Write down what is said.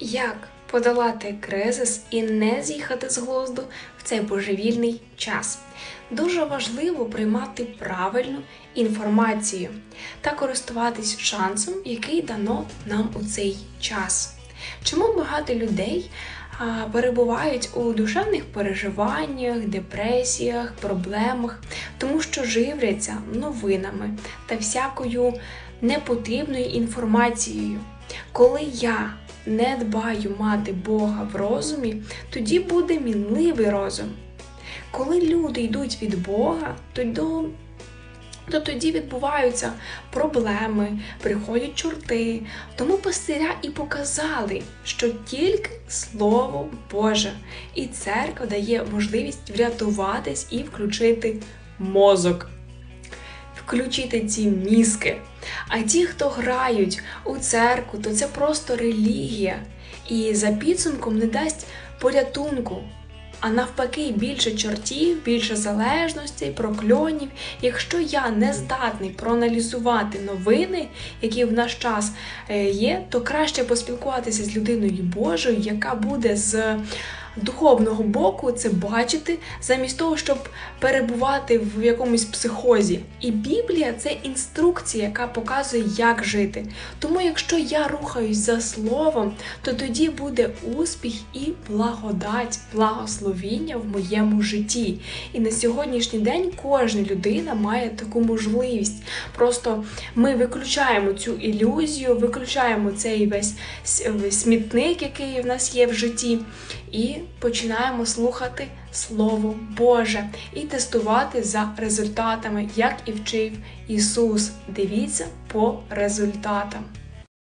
Як подолати кризис і не з'їхати з глузду в цей божевільний час? Дуже важливо приймати правильну інформацію та користуватись шансом, який дано нам у цей час. Чому багато людей а, перебувають у душевних переживаннях, депресіях, проблемах, тому що живляться новинами та всякою непотрібною інформацією. Коли я не дбаю мати Бога в розумі, тоді буде мінливий розум. Коли люди йдуть від Бога, то, то тоді відбуваються проблеми, приходять чорти. Тому пастиря і показали, що тільки Слово Боже і церква дає можливість врятуватись і включити мозок включити ці мізки. А ті, хто грають у церкву, то це просто релігія. І за підсумком не дасть порятунку. А навпаки, більше чортів, більше залежностей, прокльонів. Якщо я не здатний проаналізувати новини, які в наш час е, є, то краще поспілкуватися з людиною Божою, яка буде духовного боку це бачити, замість того, щоб перебувати в якомусь психозі. І Біблія це інструкція, яка показує, як жити. Тому, якщо я рухаюсь за словом, то тоді буде успіх і благодать, благословіння в моєму житті. І на сьогоднішній день кожна людина має таку можливість. Просто ми виключаємо цю ілюзію, виключаємо цей весь смітник, який в нас є в житті, і починаємо слухати Слово Боже і тестувати за результатами, як і вчив Ісус. Дивіться по результатам.